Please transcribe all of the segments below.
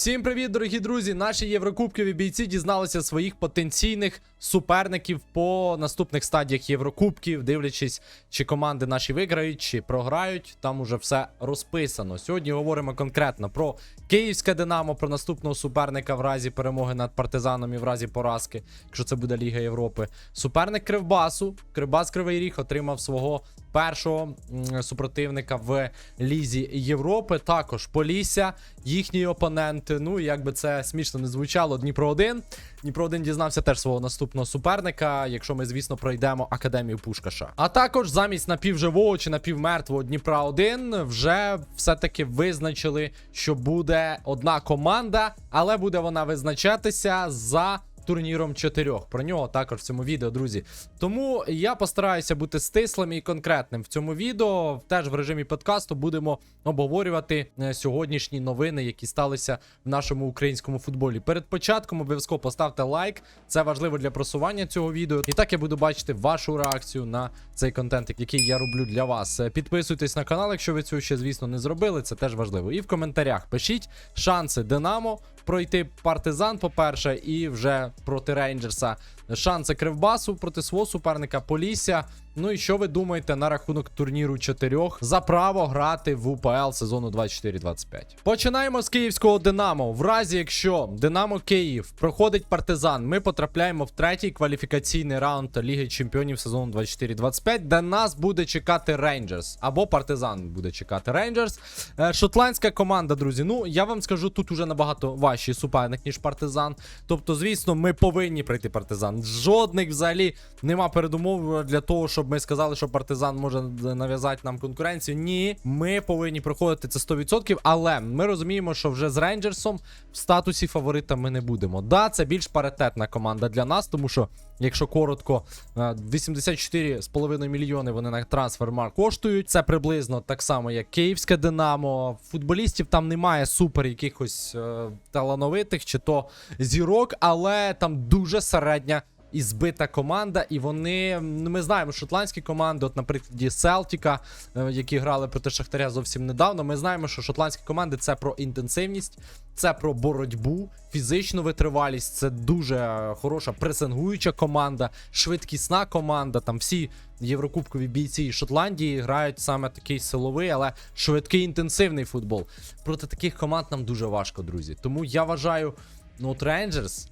Всім привіт, дорогі друзі! Наші єврокубкові бійці дізналися своїх потенційних суперників по наступних стадіях Єврокубків, дивлячись, чи команди наші виграють, чи програють. Там уже все розписано. Сьогодні говоримо конкретно про Київське Динамо, про наступного суперника в разі перемоги над партизаном і в разі поразки, якщо це буде Ліга Європи. Суперник Кривбасу. Кривбас Кривий Ріг отримав свого першого супротивника в Лізі Європи. Також Полісся, їхній опонент. Ну, як би це смішно не звучало, Дніпро 1. Дніпро 1 дізнався теж свого наступного суперника, якщо ми, звісно, пройдемо академію Пушкаша. А також замість напівживого чи напівмертвого Дніпра 1 вже все-таки визначили, що буде одна команда, але буде вона визначатися за турніром чотирьох. Про нього також в цьому відео, друзі. Тому я постараюся бути стислим і конкретним в цьому відео. Теж в режимі подкасту будемо обговорювати е, сьогоднішні новини, які сталися в нашому українському футболі. Перед початком обов'язково поставте лайк. Це важливо для просування цього відео. І так я буду бачити вашу реакцію на цей контент, який я роблю для вас. Е, Підписуйтесь на канал, якщо ви цього ще, звісно, не зробили. Це теж важливо. І в коментарях пишіть шанси Динамо пройти партизан, по-перше, і вже проти Рейнджерса. Шанси Кривбасу проти свого суперника Полісся. Ну і що ви думаєте на рахунок турніру чотирьох за право грати в УПЛ сезону 24-25? Починаємо з київського Динамо. В разі, якщо Динамо Київ проходить партизан, ми потрапляємо в третій кваліфікаційний раунд Ліги Чемпіонів сезону 24-25, де нас буде чекати Рейнджерс або партизан буде чекати Рейнджерс. Е, Шотландська команда, друзі. Ну я вам скажу, тут уже набагато важчий суперник, ніж партизан. Тобто, звісно, ми повинні пройти партизан. Жодних взагалі нема передумов для того, щоб ми сказали, що партизан може нав'язати нам конкуренцію. Ні, ми повинні проходити це 100%, але ми розуміємо, що вже з Рейнджерсом в статусі фаворита ми не будемо. Да, це більш паритетна команда для нас, тому що, якщо коротко, е, 84,5 мільйони вони на трансфермар коштують. Це приблизно так само, як Київське Динамо. Футболістів там немає супер якихось е, талановитих чи то зірок, але там дуже середня і збита команда, і вони. ну, Ми знаємо шотландські команди, от, наприклад, Селтіка, е, які грали проти Шахтаря зовсім недавно. Ми знаємо, що шотландські команди це про інтенсивність, це про боротьбу, фізичну витривалість. Це дуже хороша пресингуюча команда, швидкісна команда. Там всі єврокубкові бійці Шотландії грають саме такий силовий, але швидкий інтенсивний футбол. Проти таких команд нам дуже важко, друзі. Тому я вважаю, ну от Рейнджерс.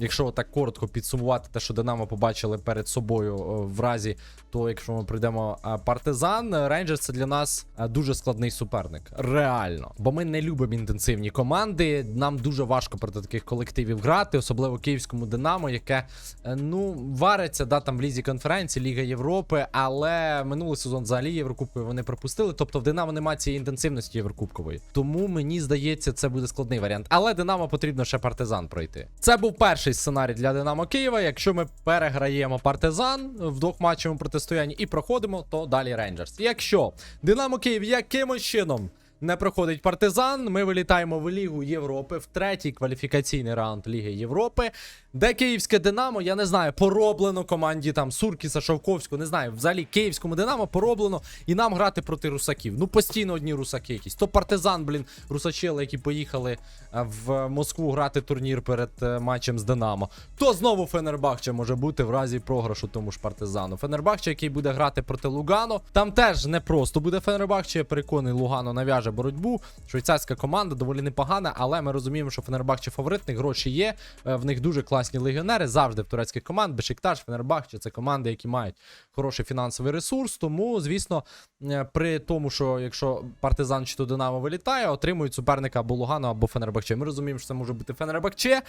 Якщо так коротко підсумувати те, що Динамо побачили перед собою е, в разі, то якщо ми прийдемо е, партизан, Рейнджерс це для нас е, дуже складний суперник. Реально. Бо ми не любимо інтенсивні команди. Нам дуже важко проти таких колективів грати, особливо київському Динамо, яке е, ну вариться да, там в лізі конференції, Ліга Європи, але минулий сезон взагалі Єврокубкові вони пропустили. Тобто в Динамо немає цієї інтенсивності Єврокубкової. Тому мені здається, це буде складний варіант. Але Динамо потрібно ще партизан пройти. Це був перший сценарій для Динамо Києва. Якщо ми переграємо партизан в двохматчевому протистоянні і проходимо, то далі Рейнджерс. Якщо Динамо Київ якимось чином. Не проходить партизан. Ми вилітаємо в Лігу Європи в третій кваліфікаційний раунд Ліги Європи, де київське Динамо, я не знаю, пороблено команді там Суркіса, Шовковського, не знаю. Взагалі київському Динамо пороблено і нам грати проти русаків. Ну постійно одні русаки якісь. То партизан, блін, русачели, які поїхали е, в Москву грати турнір перед е, матчем з Динамо. То знову Фенербахче може бути в разі програшу тому ж партизану. Фенербахче, який буде грати проти Лугано. Там теж не просто буде Фенербахче. Я переконаний, Лугано нав'яже боротьбу. Швейцарська команда доволі непогана, але ми розуміємо, що Фенербахче фаворитний, гроші є. е, В них дуже класні легіонери завжди в турецьких команд. Бешикташ, Фенербахче це команди, які мають хороший фінансовий ресурс. Тому, звісно, е, при тому, що якщо партизан чи то Динамо вилітає, отримують суперника або Лугано, або Фенербахче. Ми розуміємо, що це може бути Фенербахче.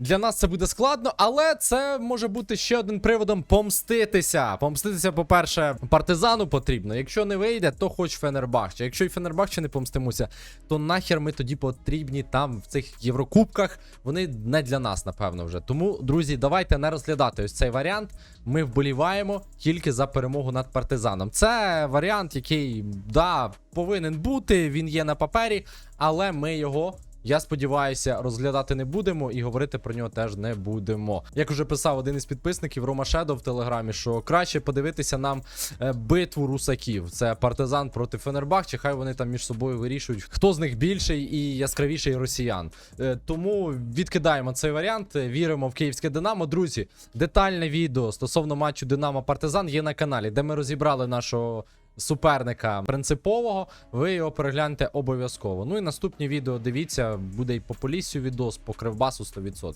Для нас це буде складно, але це може бути ще один приводом помститися. Помститися, по-перше, партизану потрібно. Якщо не вийде, то хоч Фенербахче. Якщо і Фенербахче не помстимося, то нахер ми тоді потрібні там в цих Єврокубках. Вони не для нас, напевно, вже. Тому, друзі, давайте не розглядати ось цей варіант. Ми вболіваємо тільки за перемогу над партизаном. Це варіант, який да, повинен бути. Він є на папері, але ми його Я сподіваюся, розглядати не будемо і говорити про нього теж не будемо. Як уже писав один із підписників Рома Шедо в телеграмі, що краще подивитися нам е, битву русаків. Це партизан проти Фенербах, чи хай вони там між собою вирішують, хто з них більший і яскравіший росіян. Е, Тому відкидаємо цей варіант. е, Віримо в київське Динамо. Друзі, детальне відео стосовно матчу Динамо Партизан є на каналі, де ми розібрали нашого. Суперника принципового, ви його перегляньте обов'язково. Ну і наступні відео дивіться, буде і по Поліссю відос, по Кривбасу 100%.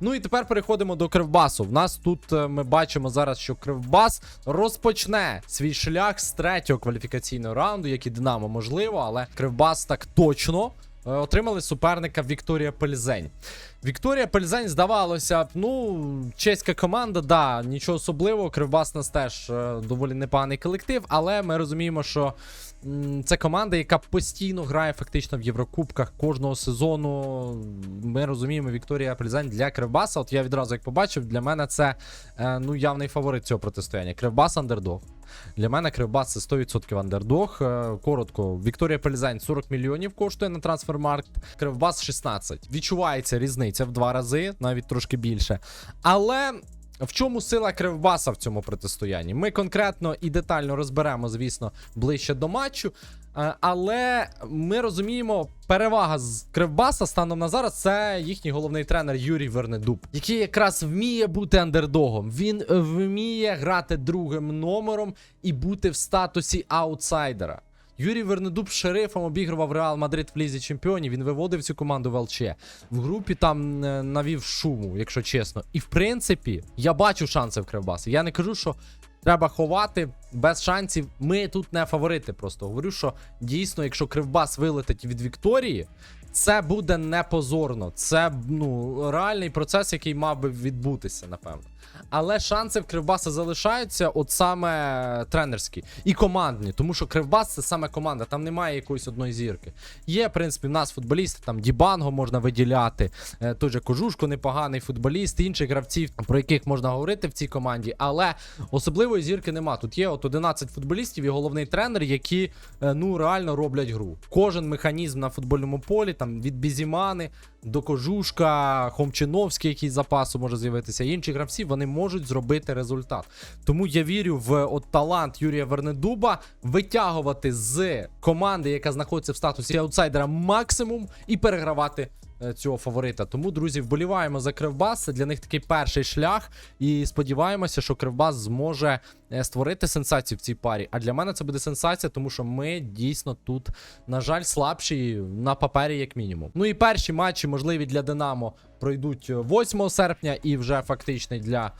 Ну і тепер переходимо до Кривбасу. В нас тут е, ми бачимо зараз, що Кривбас розпочне свій шлях з третього кваліфікаційного раунду, як і Динамо, можливо, але Кривбас так точно. Е, Отримали суперника Вікторія Пельзень. Вікторія Пельзень, здавалося б, ну, чеська команда, да, нічого особливого. Кривбас нас теж е, доволі непоганий колектив, але ми розуміємо, що це команда, яка постійно грає фактично в Єврокубках кожного сезону. Ми розуміємо, Вікторія Пельзень для Кривбаса. От я відразу як побачив, для мене це е, ну, явний фаворит цього протистояння. Кривбас андердог. Для мене Кривбас це 100% андердог. Е, Коротко, Вікторія Пельзань 40 мільйонів коштує на трансфермаркт, Кривбас 16. Відчувається різниця в два рази, навіть трошки більше. Але. В чому сила Кривбаса в цьому протистоянні? Ми конкретно і детально розберемо, звісно, ближче до матчу. Е, Але ми розуміємо, перевага з Кривбаса станом на зараз це їхній головний тренер Юрій Вернедуб, який якраз вміє бути андердогом. Він е, вміє грати другим номером і бути в статусі аутсайдера. Юрій Вернедуб шерифом обігрував Реал Мадрид в лізі чемпіонів. Він виводив цю команду в ЛЧ. В групі там е, навів шуму, якщо чесно. І в принципі, я бачу шанси в Кривбасі. Я не кажу, що треба ховати без шансів. Ми тут не фаворити. Просто говорю, що дійсно, якщо Кривбас вилетить від Вікторії. Це буде не позорно. Це ну реальний процес, який мав би відбутися, напевно. Але шанси в Кривбаса залишаються, от саме тренерські і командні, тому що Кривбас це саме команда, там немає якоїсь одної зірки. Є, в принципі, в нас футболісти, там Дібанго можна виділяти, е, той же Кожушко непоганий футболіст, інших гравців, про яких можна говорити в цій команді, але особливої зірки нема. Тут є от 11 футболістів і головний тренер, які е, ну реально роблять гру. Кожен механізм на футбольному полі, там від Бізімани до Кожушка, Хомчиновський, який запасу може з'явитися. Інші гравці вони можуть зробити результат. Тому я вірю в от талант Юрія Вернедуба витягувати з команди, яка знаходиться в статусі аутсайдера, максимум і перегравати. Е, Цього фаворита. Тому, друзі, вболіваємо за Кривбас. Це для них такий перший шлях. І сподіваємося, що Кривбас зможе е, створити сенсацію в цій парі. А для мене це буде сенсація, тому що ми дійсно тут, на жаль, слабші на папері, як мінімум. Ну і перші матчі, можливі для Динамо, пройдуть е, 8 серпня, і вже фактичний для.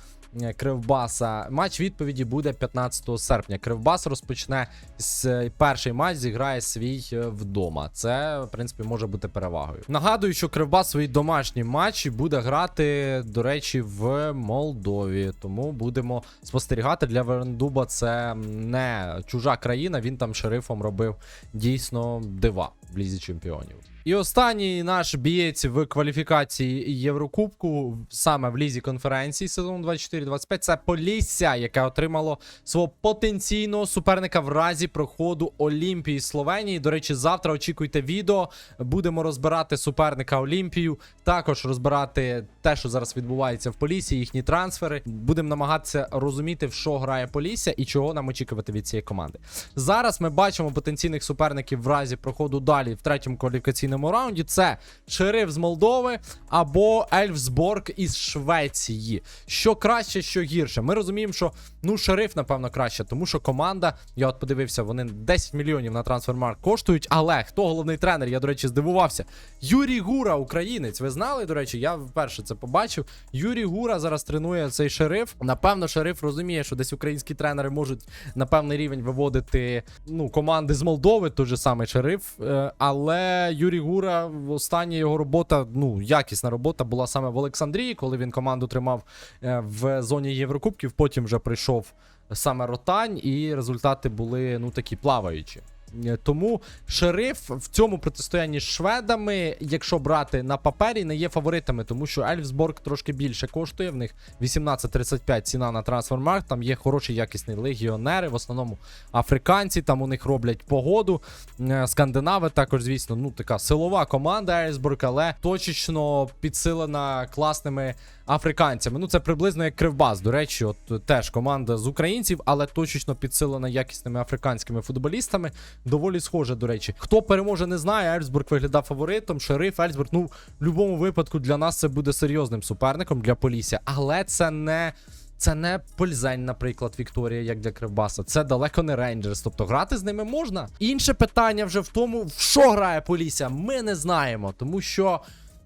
Е, Кривбаса матч відповіді буде 15 серпня. Кривбас розпочне з перший матч, зіграє свій е, вдома. Це, в принципі, може бути перевагою. Нагадую, що Кривбас свої домашні матчі буде грати, до речі, в Молдові. Тому будемо спостерігати для Верндуба. Це не чужа країна. Він там шерифом робив дійсно дива в лізі чемпіонів. І останній наш бієць в кваліфікації Єврокубку, саме в лізі конференції сезону 24-25, це Полісся, яке отримало свого потенційного суперника в разі проходу Олімпії Словенії. До речі, завтра очікуйте відео. Будемо розбирати суперника Олімпію. Також розбирати те, що зараз відбувається в Полісі, їхні трансфери. Будемо намагатися розуміти, в що грає Полісся і чого нам очікувати від цієї команди. Зараз ми бачимо потенційних суперників в разі проходу далі в третьому кваліфікаційному раунді. Це Шериф з Молдови або Ельфсборг із Швеції. Що краще, що гірше. Ми розуміємо, що ну шериф, напевно, краще, тому що команда, я от подивився, вони 10 мільйонів на трансфермарк коштують. Але хто головний тренер? Я, до речі, здивувався. Юрій Гура, українець. Ви знали, до речі, я вперше це побачив. Юрій Гура зараз тренує цей шериф. Напевно, шериф розуміє, що десь українські тренери можуть на певний рівень виводити ну, команди з Молдови, той же самий шериф. Але Юрій Гура, остання його робота, ну, якісна робота була саме в Олександрії, коли він команду тримав е, в зоні Єврокубків. Потім вже прийшов саме Ротань, і результати були ну такі плаваючі. Е, Тому шериф в цьому протистоянні з шведами, якщо брати на папері, не є фаворитами, тому що Ельфсборг трошки більше коштує. В них 18.35 ціна на трансфермаркт. Там є хороші якісні легіонери, в основному африканці. Там у них роблять погоду. Е, Скандинави також, звісно, ну така силова команда Ельфсборг, але точечно підсилена класними африканцями. Ну це приблизно як Кривбас. До речі, от теж команда з українців, але точечно підсилена якісними африканськими футболістами. Доволі схоже, до речі. Хто переможе, не знає. Ельсбург виглядав фаворитом. Шериф Ельсбург, Ну, в будь-якому випадку для нас це буде серйозним суперником для Полісся. Але це не. Це не Пользень, наприклад, Вікторія, як для Кривбаса. Це далеко не Рейнджерс. Тобто грати з ними можна. Інше питання вже в тому, в що грає Полісся, ми не знаємо, тому що.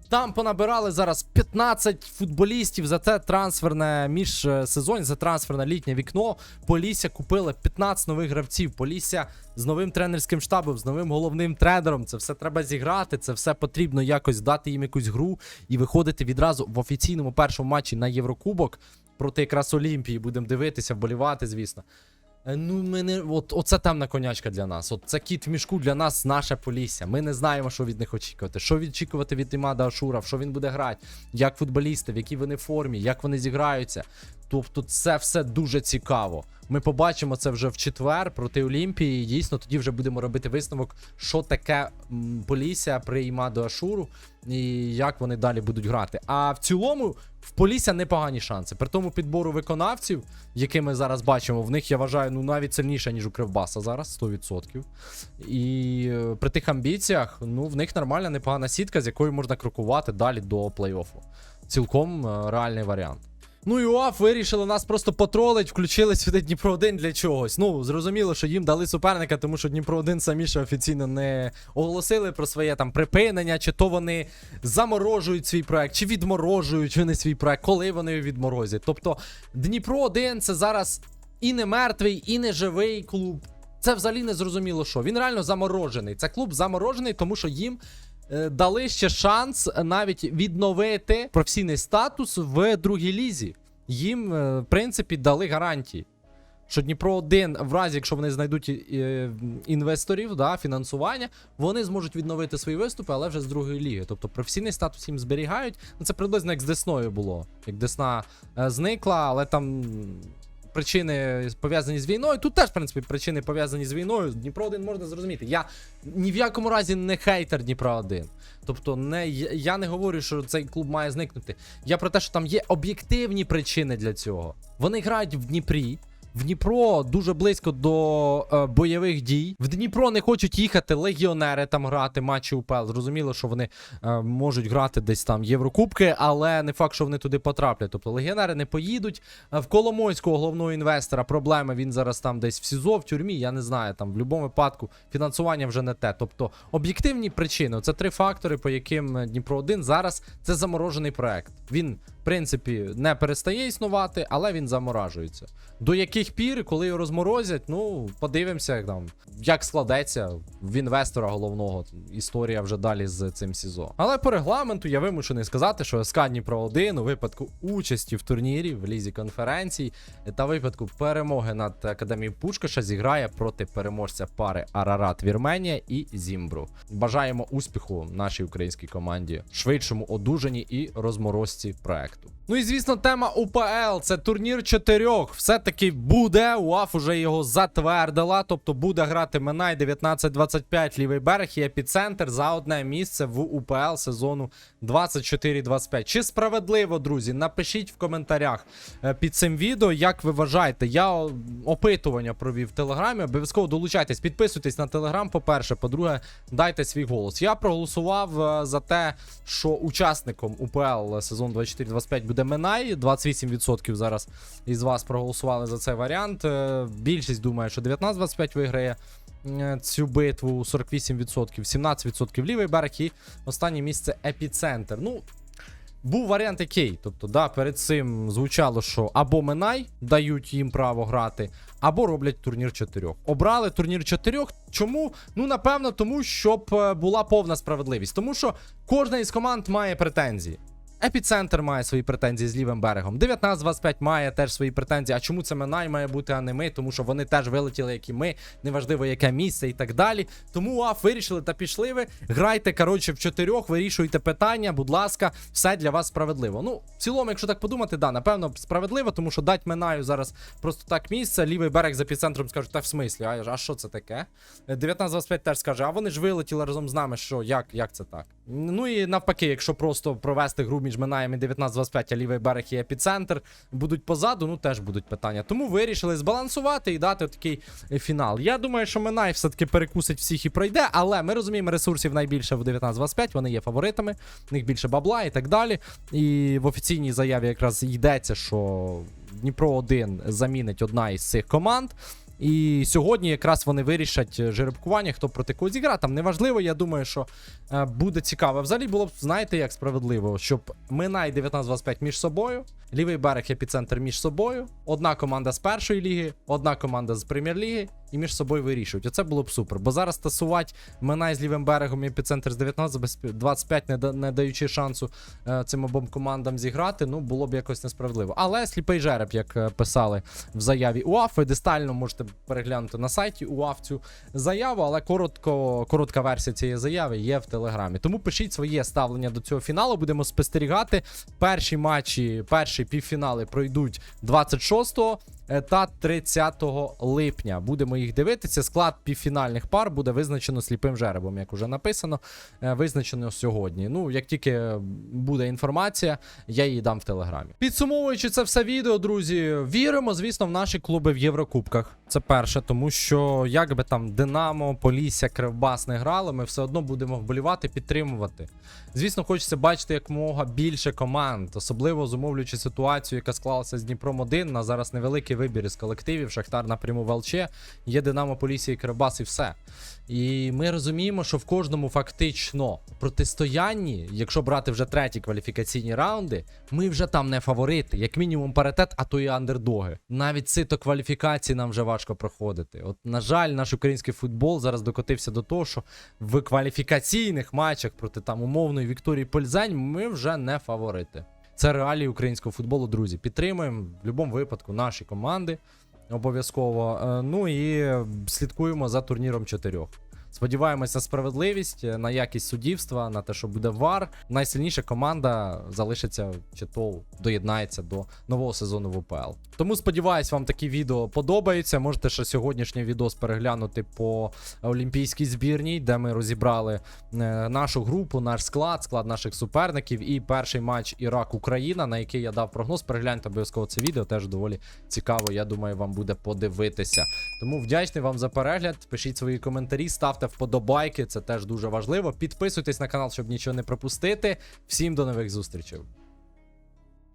Там понабирали зараз 15 футболістів за це трансферне міжсезонь, за трансферне літнє вікно. Полісся купили 15 нових гравців. Полісся з новим тренерським штабом, з новим головним тренером. Це все треба зіграти. Це все потрібно якось дати їм якусь гру і виходити відразу в офіційному першому матчі на Єврокубок проти якраз Олімпії. Будемо дивитися, вболівати, звісно. Е, Ну, ми не, от, оце темна конячка для нас. От це кіт в мішку для нас, наше Полісся. Ми не знаємо, що від них очікувати. Що відчікувати від Імада Ашура, в що він буде грати, як футболісти, в якій вони формі, як вони зіграються. Тобто, це все дуже цікаво. Ми побачимо це вже в четвер проти Олімпії. Дійсно, тоді вже будемо робити висновок, що таке Полісся при Імаду Ашуру і як вони далі будуть грати. А в цілому в Полісся непогані шанси. При тому підбору виконавців, які ми зараз бачимо, в них я вважаю ну навіть сильніше, ніж у Кривбаса зараз, 100%. І е, при тих амбіціях, ну в них нормальна непогана сітка, з якою можна крокувати далі до плей-оффу. Цілком е, реальний варіант. Ну і УАФ вирішили нас просто потролить, включили сюди Дніпро 1 для чогось. Ну, зрозуміло, що їм дали суперника, тому що Дніпро 1 самі ще офіційно не оголосили про своє там припинення, чи то вони заморожують свій проект, чи відморожують вони свій проект, коли вони відморозять. Тобто Дніпро 1 це зараз і не мертвий, і не живий клуб. Це взагалі не зрозуміло що. Він реально заморожений. Це клуб заморожений, тому що їм дали ще шанс навіть відновити професійний статус в другій лізі. Їм, е, в принципі, дали гарантії. Що Дніпро 1 в разі, якщо вони знайдуть е, інвесторів, да, фінансування, вони зможуть відновити свої виступи, але вже з другої ліги. Тобто професійний статус їм зберігають. Ну, це приблизно як з Десною було. Як Десна е, зникла, але там причини пов'язані з війною. Тут теж, в принципі, причини пов'язані з війною. Дніпро 1 можна зрозуміти. Я ні в якому разі не хейтер Дніпра 1. Тобто, не, я не говорю, що цей клуб має зникнути. Я про те, що там є об'єктивні причини для цього. Вони грають в Дніпрі. В Дніпро дуже близько до е, бойових дій. В Дніпро не хочуть їхати легіонери там грати матчі УПЛ. Зрозуміло, що вони е, можуть грати десь там Єврокубки, але не факт, що вони туди потраплять. Тобто легіонери не поїдуть. Е, В Коломойського головного інвестора проблеми. Він зараз там десь в СІЗО, в тюрмі. Я не знаю. Там в будь-якому випадку фінансування вже не те. Тобто об'єктивні причини це три фактори, по яким е, Дніпро 1 зараз це заморожений проект. Він, принципі, не перестає існувати, але він заморажується. До яких пір, коли його розморозять, ну подивимося, як там як складеться в інвестора головного історія вже далі з цим СІЗО. Але по регламенту я вимушений сказати, що СК Дніпро 1 у випадку участі в турнірі в лізі конференцій та випадку перемоги над академією Пушкаша зіграє проти переможця пари Арарат Вірменія і Зімбру. Бажаємо успіху нашій українській команді, швидшому одужанні і розморозці проекту шахту. Ну і звісно, тема УПЛ це турнір чотирьох. Все-таки буде. УАФ уже його затвердила. Тобто буде грати Минай 19-25 лівий берег і епіцентр за одне місце в УПЛ сезону 24-25. Чи справедливо, друзі? Напишіть в коментарях е, під цим відео, як ви вважаєте. Я опитування провів в телеграмі. Обов'язково долучайтесь, підписуйтесь на телеграм. По-перше, по-друге, дайте свій голос. Я проголосував е, за те, що учасником УПЛ сезон 24-25 буде Минай. 28% зараз із вас проголосували за цей варіант. Е, Більшість думає, що 19-25 виграє е, цю битву 48%, 17% лівий берег і останнє місце епіцентр. Ну. Був варіант який. Тобто, да, перед цим звучало, що або Минай дають їм право грати, або роблять турнір чотирьох. Обрали турнір чотирьох. Чому? Ну, напевно, тому, щоб е, була повна справедливість. Тому що кожна із команд має претензії. Епіцентр має свої претензії з лівим берегом. 19-25 має теж свої претензії. А чому це Минай має бути, а не ми? Тому що вони теж вилетіли, як і ми. Неважливо, яке місце і так далі. Тому УАФ вирішили та пішли ви. Грайте, коротше, в чотирьох, вирішуйте питання, будь ласка, все для вас справедливо. Ну, в цілому, якщо так подумати, да, напевно, справедливо, тому що дать Минаю зараз просто так місце. Лівий берег з епіцентром скажуть, та в смислі, а, а що це таке? 19-25 теж скаже, а вони ж вилетіли разом з нами. Що, як, як це так? Ну і навпаки, якщо просто провести гру між Минаєм і 19-25, а лівий берег і епіцентр будуть позаду, ну теж будуть питання. Тому вирішили збалансувати і дати такий фінал. Я думаю, що Минай все-таки перекусить всіх і пройде, але ми розуміємо, ресурсів найбільше в 19-25, вони є фаворитами, в них більше бабла і так далі. І в офіційній заяві якраз йдеться, що Дніпро 1 замінить одна із цих команд. І сьогодні якраз вони вирішать е, жеребкування, хто проти кого зіграє. Там неважливо, я думаю, що е, буде цікаво. Взагалі було б, знаєте, як справедливо, щоб Минай 19-25 між собою, лівий берег епіцентр між собою, одна команда з першої ліги, одна команда з прем'єр-ліги, і між собою вирішують. Оце було б супер. Бо зараз тасувати Минай з лівим берегом і епіцентр з 19-25, не, да- не даючи шансу е, цим обом командам зіграти, ну було б якось несправедливо. Але сліпий жереб, як е, писали в заяві УАФ, ви детально можете переглянути на сайті УАФ цю заяву, але коротко, коротка версія цієї заяви є в телеграмі. Тому пишіть своє ставлення до цього фіналу. Будемо спостерігати. Перші матчі, перші півфінали пройдуть 26-го. Та 30 липня будемо їх дивитися. Склад півфінальних пар буде визначено сліпим жеребом, як уже написано. е, Визначено сьогодні. Ну, як тільки буде інформація, я її дам в телеграмі. Підсумовуючи це все відео, друзі, віримо, звісно, в наші клуби в Єврокубках. Це перше, тому що як би там Динамо, Полісся, Кривбас не грали, ми все одно будемо вболівати, підтримувати. Звісно, хочеться бачити якомога більше команд, особливо зумовлюючи ситуацію, яка склалася з Дніпром 1 на зараз невеликий вибір із колективів. Шахтар напряму в ЛЧ, є Динамо, Полісся і Кривбас, і все. І ми розуміємо, що в кожному фактично протистоянні, якщо брати вже треті кваліфікаційні раунди, ми вже там не фаворити, як мінімум паритет, а то і андердоги. Навіть цито кваліфікації нам вже важко проходити. От, на жаль, наш український футбол зараз докотився до того, що в кваліфікаційних матчах проти там умовної Вікторії Пользень ми вже не фаворити. Це реалії українського футболу, друзі. Підтримуємо в будь-якому випадку наші команди. Обов'язково. Е, Ну і слідкуємо за турніром чотирьох. Сподіваємось на справедливість, е, на якість суддівства, на те, що буде вар. Найсильніша команда залишиться чи то доєднається до нового сезону в УПЛ. Тому сподіваюсь, вам такі відео подобаються. Можете ще сьогоднішній відос переглянути по олімпійській збірній, де ми розібрали е, нашу групу, наш склад, склад наших суперників і перший матч Ірак-Україна, на який я дав прогноз. Перегляньте обов'язково це відео, теж доволі цікаво. Я думаю, вам буде подивитися. Тому вдячний вам за перегляд. Пишіть свої коментарі, ставте вподобайки, це теж дуже важливо. Підписуйтесь на канал, щоб нічого не пропустити. Всім до нових зустрічей.